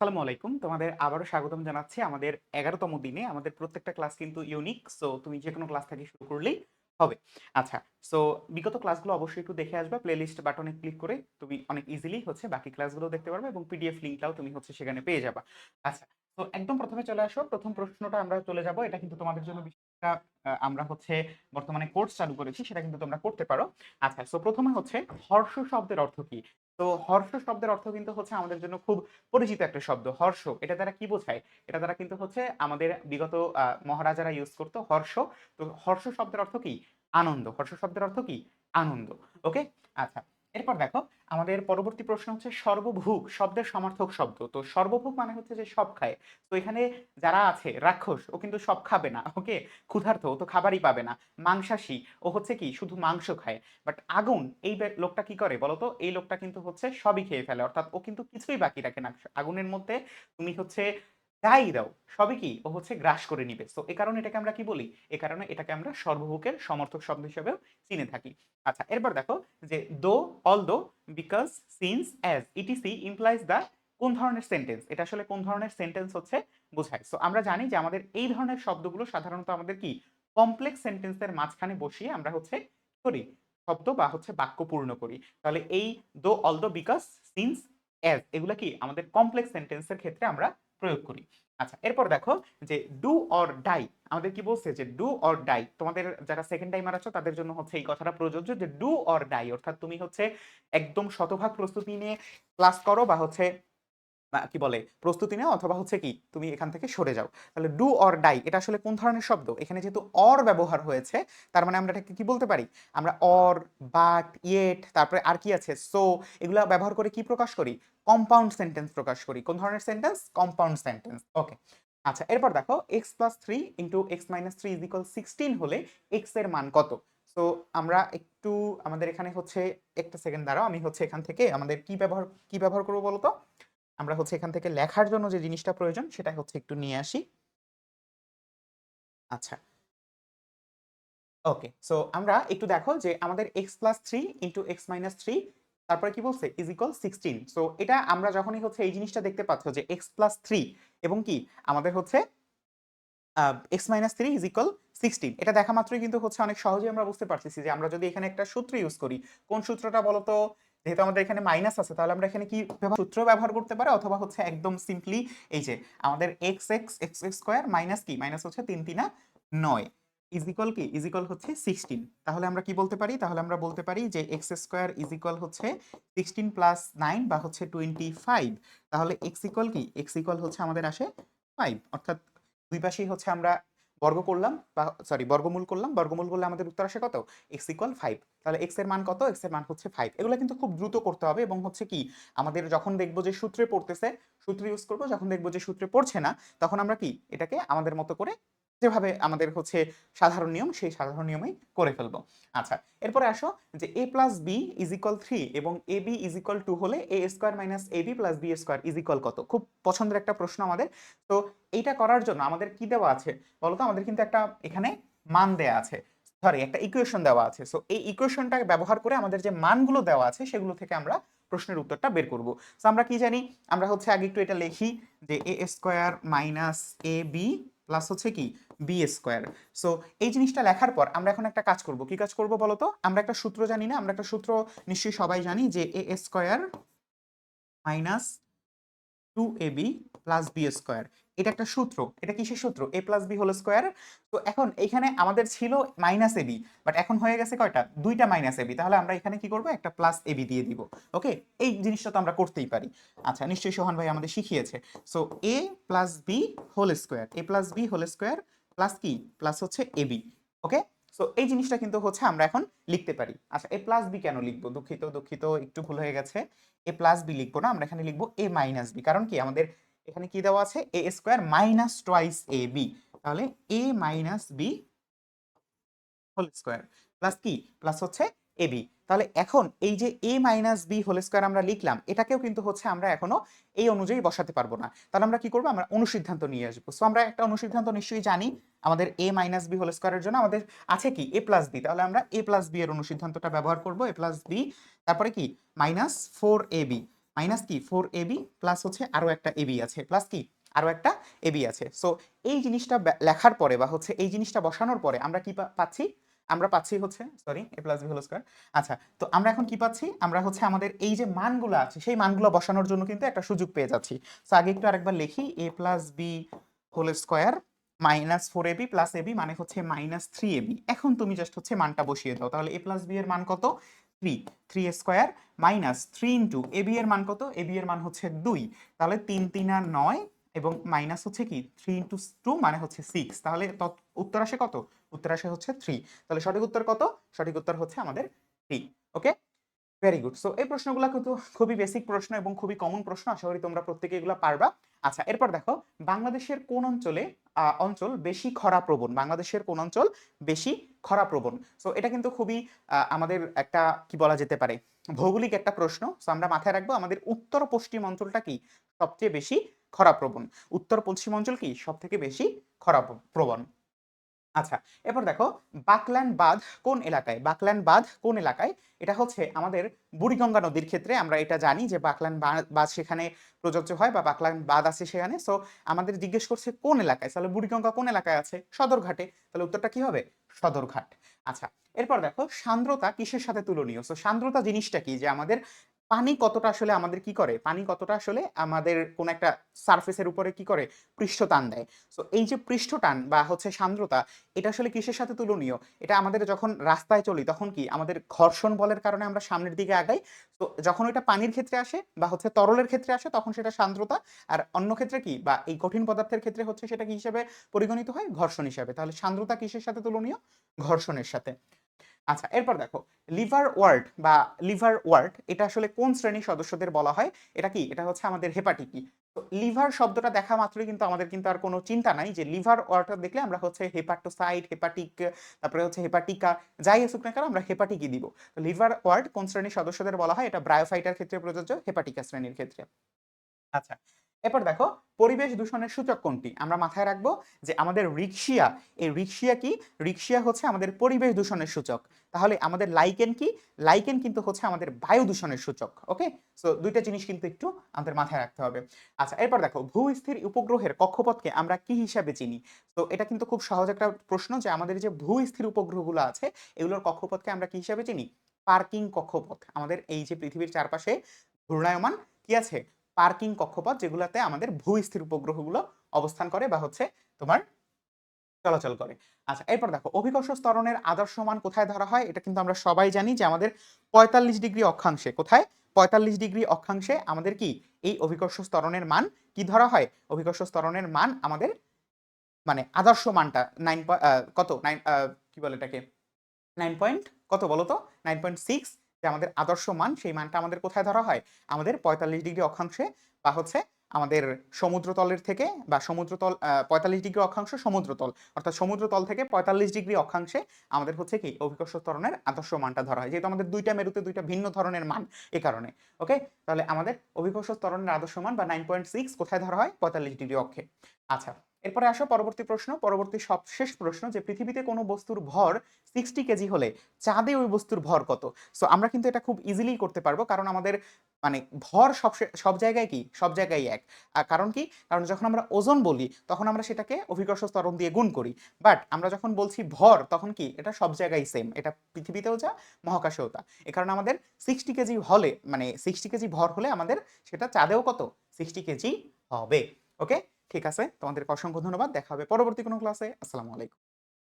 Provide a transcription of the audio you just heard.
আসসালামু আলাইকুম। তোমাদের আবারও স্বাগতম জানাচ্ছি আমাদের এগারোতম দিনে। আমাদের প্রত্যেকটা ক্লাস কিন্তু ইউনিক সো তুমি যে কোনো ক্লাস থেকে শুরু করলেই হবে। আচ্ছা সো বিগত ক্লাসগুলো অবশ্যই একটু দেখে আসবে। প্লেলিস্ট বাটনে ক্লিক করে তুমি অনেক ইজিলি হচ্ছে বাকি ক্লাসগুলো দেখতে পারবে এবং পিডিএফ লিঙ্কটাও তুমি হচ্ছে সেখানে পেয়ে যাবা। আচ্ছা তো একদম প্রথমে চলে আসো। প্রথম প্রশ্নটা আমরা চলে যাব। এটা কিন্তু তোমাদের জন্য বিষয়টা আমরা হচ্ছে বর্তমানে কোর্স চালু করেছি, সেটা কিন্তু তোমরা করতে পারো। আচ্ছা সো প্রথমে হচ্ছে হর্ষ শব্দের অর্থ কি? তো হর্ষ শব্দের অর্থ কিন্তু হচ্ছে আমাদের জন্য খুব পরিচিত একটা শব্দ। হর্ষ, এটা তারা কি বোঝায়? এটা তারা কিন্তু হচ্ছে আমাদের বিগত মহারাজারা ইউজ করতো হর্ষ। তো হর্ষ শব্দের অর্থ কি? আনন্দ। হর্ষ শব্দের অর্থ কি? আনন্দ। ওকে আচ্ছা। এরপর দেখো, আমাদের পরবর্তী প্রশ্ন হচ্ছে সর্বভুক, শব্দের সমার্থক শব্দ। তো সর্বভুক মানে হচ্ছে যে সব খায়। তো এখানে যারা আছে, রাক্ষস, ও কিন্তু সব খাবে না, ওকে? ক্ষুধার্ত, ও তো খাবারই পাবে না। মাংসাশী, ও হচ্ছে কি, শুধু মাংস খায়। বাট আগুন, এই লোকটা কি করে বলতো? এই লোকটা কিন্তু হচ্ছে সবই খেয়ে ফেলে। অর্থাৎ ও কিন্তু কিছুই বাকি রাখে না। আগুনের মধ্যে তুমি হচ্ছে যাই দাও সবই কি? ও হচ্ছে গ্রাস করে নিবে। তো এ কারণে এটাকে আমরা কি বলি? এ কারণে এটাকে আমরা সর্বভুকের সমর্থক শব্দ হিসেবেও চিনে থাকি। আচ্ছা এরপর দেখো যে though although because since as ETC implies the কোন ধরনের সেন্টেন্স এটা আসলে কোন ধরনের সেন্টেন্স হচ্ছে বোঝায়। সো আমরা জানি যে আমাদের এই ধরনের শব্দগুলো সাধারণত আমাদের কি? কমপ্লেক্স সেন্টেন্সের মাঝখানে বসিয়ে আমরা হচ্ছে করি? শব্দ বা হচ্ছে বাক্য পূর্ণ করি। তাহলে এই দো অল দো বিকজ সিন্স অ্যাজ এগুলা কি? আমাদের কমপ্লেক্স সেন্টেন্সের ক্ষেত্রে আমরা প্রয়োগ করি। আচ্ছা এরপর দেখো যে ডু অর ডাই আমাদের কি বলছে যে ডু অর ডাই তোমাদের যারা সেকেন্ড টাইমার আছো, তাদের জন্য হচ্ছে এই কথাটা প্রযোজ্য যে ডু অর ডাই অর্থাৎ তুমি হচ্ছে একদম শতভাগ প্রস্তুতি নিয়ে ক্লাস করো বা হচ্ছে কি বলে, প্রস্তুতি নাও অথবা হচ্ছে কি, তুমি এখান থেকে সরে যাও। তাহলে ডু অর ডাই এটা আসলে কোন ধরনের শব্দ? এখানে যেহেতু অর ব্যবহার হয়েছে, তার মানে আমরা এটাকে কি বলতে পারি? আমরা অর বাট ইয়েট তারপরে আর কি আছে? সো এগুলা ব্যবহার করে কি প্রকাশ করি? কম্পাউন্ড সেন্টেন্স প্রকাশ করি। কোন ধরনের সেন্টেন্স কম্পাউন্ড সেন্টেন্স ওকে আচ্ছা এরপর দেখো X plus three into X minus three is equal sixteen হলে এক্সের মান কত? সো আমরা একটু আমাদের এখানে হচ্ছে, একটা সেকেন্ড দাঁড়াও, আমি হচ্ছে এখান থেকে আমাদের কি ব্যবহার কি ব্যবহার করব বলতো? আমরা হচ্ছে এখান থেকে লেখার জন্য যে জিনিসটা প্রয়োজন সেটা হচ্ছে একটু নিয়ে আসি। আচ্ছা। ওকে সো আমরা একটু দেখো যে আমাদের X plus three into X minus three তারপরে কি বলছে? ইজ ইকুয়াল সিক্সটিন সো এটা আমরা যখনই হচ্ছে এই জিনিসটা দেখতে পাচ্ছ যে এক্স প্লাস থ্রি এবং কি? আমাদের হচ্ছে X minus three is equal sixteen এটা দেখা মাত্রই কিন্তু হচ্ছে অনেক সহজেই আমরা বুঝতে পারতেছি যে আমরা যদি এখানে একটা সূত্র ইউজ করি, কোন সূত্রটা বলতো? যেহেতু আমাদের এখানে মাইনাস আছে, তাহলে আমরা এখানে কি সূত্র ব্যবহার করতে পারি? অথবা হচ্ছে একদম সিম্পলি এই যে আমাদের X X X X square minus কি? মাইনাস হচ্ছে তিন তিনা নয়। ইজ ইকুয়াল কি? ইজ ইকুয়াল হচ্ছে সিক্সটিন তাহলে আমরা কি বলতে পারি? তাহলে আমরা বলতে পারি যে এক্স স্কোয়ার ইজ ইকুয়াল হচ্ছে সিক্সটিন প্লাস নাইন বা হচ্ছে টোয়েন্টি ফাইভ তাহলে এক্স ইকুয়াল কি? এক্স ইকুয়াল হচ্ছে আমাদের আসে ফাইভ অর্থাৎ দুই পাশেই হচ্ছে আমরা বর্গ করলাম বা সরি বর্গমূল করলাম। বর্গমূল করলে আমাদের উত্তর আসে কত? এক্স ইকুয়াল ফাইভ তাহলে এক্সের মান কত? এক্সের মান হচ্ছে ফাইভ এগুলো কিন্তু খুব দ্রুত করতে হবে এবং হচ্ছে কি, আমাদের যখন দেখব যে সূত্রে পড়তেছে, সূত্র ইউজ করব, যখন দেখব যে সূত্রে পড়ছে না, তখন আমরা কি? এটাকে আমাদের মতো করে যেভাবে আমাদের হচ্ছে সাধারণ নিয়ম, সেই সাধারণ নিয়মেই করে ফেলব। আচ্ছা এরপরে আসো যে A plus B is equal three এবং A B is equal two হলে A square minus A B plus B square is equal কত? খুব পছন্দের একটা প্রশ্ন আমাদের। তো এইটা করার জন্য আমাদের কি দেওয়া আছে? বলতো আমাদের কিন্তু একটা এখানে মান দেওয়া আছে। সরি একটা ইকুয়েশন দেওয়া আছে। সো এই ইকুয়েশনটাকে ব্যবহার করে আমাদের যে মানগুলো দেওয়া আছে, সেগুলো থেকে আমরা প্রশ্নের উত্তরটা বের করব। সো আমরা কি জানি? আমরা হচ্ছে আগে একটু এটা লিখি যে A square minus A B plus হচ্ছে কি বি স্কোয়ার সো এই জিনিসটা লেখার পর আমরা এখন একটা কাজ করব। কি কাজ করব বলতো? আমরা একটা সূত্র জানি না, আমরা একটা সূত্র নিশ্চয়ই সবাই জানি যে A square minus two A B plus B square এটা একটা সূত্র। এটা কিসের সূত্র? A plus B whole square তো এখন এখানে আমাদের ছিল মাইনাস এ বি বাট এখন হয়ে গেছে কয়টা? দুইটা মাইনাস এ বি তাহলে আমরা এখানে কি করব? একটা প্লাস এ বি দিয়ে দিব। ওকে এই জিনিসটা তো আমরা করতেই পারি। আচ্ছা নিশ্চয়ই সোহান ভাই আমাদের শিখিয়েছে। So A plus B whole square A plus B whole square plus কি? প্লাস হচ্ছে এ বি ওকে সো এই জিনিসটা কিন্তু হচ্ছে আমরা এখন লিখতে পারি। আচ্ছা এ প্লাস বি কেন লিখব? দুঃখিত দুঃখিত, একটু ভুল হয়ে গেছে। এ প্লাস বি লিখব না, আমরা এখানে লিখব এ মাইনাস বি কারণ কি? আমাদের এখানে কি দেওয়া আছে? A square minus twice A B তাহলে A minus B whole square plus কি? প্লাস হচ্ছে এ বি তাহলে এখন এই যে A minus B whole square আমরা লিখলাম, এটাকেও কিন্তু হচ্ছে আমরা এখনও এই অনুযায়ী বসাতে পারব না। তাহলে আমরা কি করব? আমরা অনুসিদ্ধান্ত নিয়ে আসব। সো আমরা একটা অনুসিদ্ধান্ত নিশ্চয়ই জানি, আমাদের এ মাইনাস বি হোল স্কোয়ারের জন্য আমাদের আছে কি? এ প্লাস বি তাহলে আমরা এ প্লাস বি এর অনুসিদ্ধান্তটা ব্যবহার করব এ প্লাস বি তারপরে কি? Minus four A B minus কি? ফোর এ বি প্লাস হচ্ছে আরও একটা এ বি আছে। প্লাস কি? আরও একটা এবি আছে। সো এই জিনিসটা লেখার পরে বা হচ্ছে এই জিনিসটা বসানোর পরে আমরা কি পাচ্ছি? আমরা পাচ্ছি হচ্ছে sorry A plus B whole square আচ্ছা তো আমরা এখন কি পাচ্ছি? আমরা হচ্ছে আমাদের এই যে মানগুলো আছে, সেই মানগুলো বসানোর জন্য কিন্তু একটা সুযোগ পেয়ে যাচ্ছি। সো আগে একটু আরেকবার লিখি A plus B whole square minus four AB plus AB মানে হচ্ছে মাইনাস থ্রি এবি এখন তুমি জাস্ট হচ্ছে মানটা বসিয়ে দাও, তাহলে এ প্লাস বি এর মান কত? Three three square minus three into A B এর মান কত? এ বি এর মান হচ্ছে দুই। তাহলে তিন তিন আর নয় এবং মাইনাস হচ্ছে কি? থ্রি ইন্টু টু মানে হচ্ছে সিক্স তাহলে তত- উত্তর আসে কত? উত্তর আসে হচ্ছে থ্রি তাহলে সঠিক উত্তর কত? সঠিক উত্তর হচ্ছে আমাদের three okay very good so এই প্রশ্নগুলো কিন্তু খুবই বেসিক প্রশ্ন এবং খুবই কমন প্রশ্ন। আশা করি তোমরা প্রত্যেকে এগুলো পারবা। আচ্ছা এরপর দেখো, বাংলাদেশের কোন অঞ্চলে অঞ্চল বেশি খরা প্রবণ? বাংলাদেশের কোন অঞ্চল বেশি খরা প্রবণ? সো এটা কিন্তু খুবই আমাদের একটা, কি বলা যেতে পারে, ভৌগোলিক একটা প্রশ্ন। সো আমরা মাথায় রাখব, আমাদের উত্তর পশ্চিম অঞ্চলটা কি সবচেয়ে বেশি খরা প্রবণ? উত্তর পশ্চিম অঞ্চল কি সব থেকে বেশি খরা প্রবণ? আচ্ছা এরপর দেখো বাকল্যান্ড বাঁধ কোন এলাকায়? বাকল্যান্ড বাঁধ কোন এলাকায়? এটা হচ্ছে আমাদের বুড়িগঙ্গা নদীর ক্ষেত্রে আমরা এটা জানি যে বাকল্যান্ড বাঁধ সেখানে প্রযোজ্য হয় বা বাকল্যান্ড বাঁধ আছে সেখানে। সো আমাদের জিজ্ঞেস করছে কোন এলাকায়? তাহলে বুড়িগঙ্গা কোন এলাকায় আছে? সদরঘাটে। তাহলে উত্তরটা কি হবে? সদরঘাট। আচ্ছা এরপর দেখো সান্দ্রতা কিসের সাথে তুলনীয়? সো সান্দ্রতা জিনিসটা কি? যে আমাদের পানি কতটা আসলে আমাদের কি করে? পানি কতটা আসলে আমাদের কোন একটা সারফেসের উপরে কি করে? পৃষ্ঠটান দেয়। সো এই যে পৃষ্ঠটান বা হচ্ছে সান্দ্রতা, এটা আসলে কিসের সাথে তুলনীয়? এটা আমাদের যখন রাস্তায় চলি, তখন কি আমাদের ঘর্ষণ বলের কারণে আমরা সামনের দিকে আগাই? তো যখন এটা পানির ক্ষেত্রে আসে বা হচ্ছে তরলের ক্ষেত্রে আসে, তখন সেটা সান্দ্রতা। আর অন্য ক্ষেত্রে কি বা এই কঠিন পদার্থের ক্ষেত্রে হচ্ছে সেটা কি হিসাবে পরিগণিত হয়? ঘর্ষণ হিসাবে। তাহলে সান্দ্রতা কিসের সাথে তুলনীয়? ঘর্ষণের সাথে। আচ্ছা এরপর দেখো, লিভার ওয়ার্ড বা লিভার ওয়ার্ড, এটা আসলে কোন শ্রেণির সদস্যদের বলা হয়? এটা কি? এটা হচ্ছে আমাদের হেপাটিকি তো লিভার শব্দটা দেখা মাত্রই কিন্তু আমাদের কিন্তু আর কোনো চিন্তা নাই যে লিভার ওয়ার্ডটা দেখলে আমরা হচ্ছে হেপাটোসাইট, হেপাটিক, তারপরে হচ্ছে হেপাটিকা, যাই আসুক না কেন আমরা হেপাটিকই দিব। তো লিভার ওয়ার্ড কোন শ্রেণির সদস্যদের বলা হয়? এটা ব্রায়োফাইটার ক্ষেত্রে প্রযোজ্য হেপাটিকা শ্রেণির ক্ষেত্রে। আচ্ছা এরপর দেখো, পরিবেশ দূষণের সূচক কোনটি? আমরা মাথায় রাখব যে আমাদের রিক্সিয়া এই রিক্সিয়া কি? রিক্সিয়া হচ্ছে আমাদের পরিবেশ দূষণের সূচক। তাহলে আমাদের লাইকেন কি? লাইকেন কিন্তু হচ্ছে আমাদের বায়ু দূষণের সূচক ওকে সো দুইটা জিনিস কিন্তু একটু আমাদের মাথায় রাখতে হবে। আচ্ছা এরপর দেখো, ভূস্থির উপগ্রহের কক্ষপথকে আমরা কি হিসাবে চিনি? তো এটা কিন্তু খুব সহজ একটা প্রশ্ন যে আমাদের যে ভূস্থির উপগ্রহগুলো আছে, এগুলোর কক্ষপথকে আমরা কি হিসাবে চিনি? পার্কিং কক্ষপথ। আমাদের এই যে পৃথিবীর চারপাশে ঘূর্ণায়মান কি আছে? পার্কিং কক্ষপথ যেগুলোতে আমাদের ভূস্থির উপগ্রহগুলো অবস্থান করে বা হচ্ছে তোমার চলাচল করে। আচ্ছা এরপর দেখো, অভিকর্ষ স্তরণের আদর্শ মান কোথায় ধরা হয়? এটা কিন্তু আমরা সবাই জানি যে আমাদের পঁয়তাল্লিশ ডিগ্রি অক্ষাংশে। কোথায়? পঁয়তাল্লিশ ডিগ্রি অক্ষাংশে আমাদের কি? এই অভিকর্ষ স্তরণের মান কি ধরা হয়? অভিকর্ষ স্তরণের মান আমাদের মানে আদর্শ মানটা নাইন কত? নাইন কি বলে এটাকে? নাইন পয়েন্ট কত বলো তো? নাইন পয়েন্ট সিক্স যে আমাদের আদর্শ মান, সেই মানটা আমাদের কোথায় ধরা হয়? আমাদের পঁয়তাল্লিশ ডিগ্রি অক্ষাংশে বা হচ্ছে আমাদের সমুদ্রতলের থেকে বা সমুদ্রতল পঁয়তাল্লিশ ডিগ্রি অক্ষাংশ সমুদ্রতল। অর্থাৎ সমুদ্রতল থেকে পঁয়তাল্লিশ ডিগ্রি অক্ষাংশে আমাদের হচ্ছে কি? অভিকর্ষ স্তরণের আদর্শ মানটা ধরা হয়। যেহেতু আমাদের দুইটা মেরুতে দুইটা ভিন্ন ধরনের মান এ কারণে। ওকে তাহলে আমাদের অভিকর্ষ স্তরণের আদর্শ মান বা নাইন পয়েন্ট সিক্স কোথায় ধরা হয়? পঁয়তাল্লিশ ডিগ্রি অক্ষে। আচ্ছা। এরপরে আসো, পরবর্তী প্রশ্ন, পরবর্তী সবশেষ প্রশ্ন যে পৃথিবীতে কোনো বস্তুর ভর সিক্সটি কেজি হলে চাঁদে ওই বস্তুর ভর কত? সো আমরা কিন্তু এটা খুব ইজিলি করতে পারব কারণ আমাদের মানে ভর সব সব জায়গায় কি? সব জায়গায় এক। কারণ কি? কারণ যখন আমরা ওজন বলি, তখন আমরা সেটাকে অভিকর্ষ স্তরণ দিয়ে গুণ করি। বাট আমরা যখন বলছি ভর, তখন কি? এটা সব জায়গায় সেম এটা পৃথিবীতেও যা, মহাকাশেও তা। এ কারণে আমাদের সিক্সটি কেজি হলে মানে সিক্সটি কেজি ভর হলে আমাদের সেটা চাঁদেও কত? সিক্সটি কেজি হবে। ওকে ঠিক আছে? তোমাদেরকে অসংখ্য ধন্যবাদ। দেখা হবে পরবর্তী কোনো ক্লাসে। আসসালামু আলাইকুম।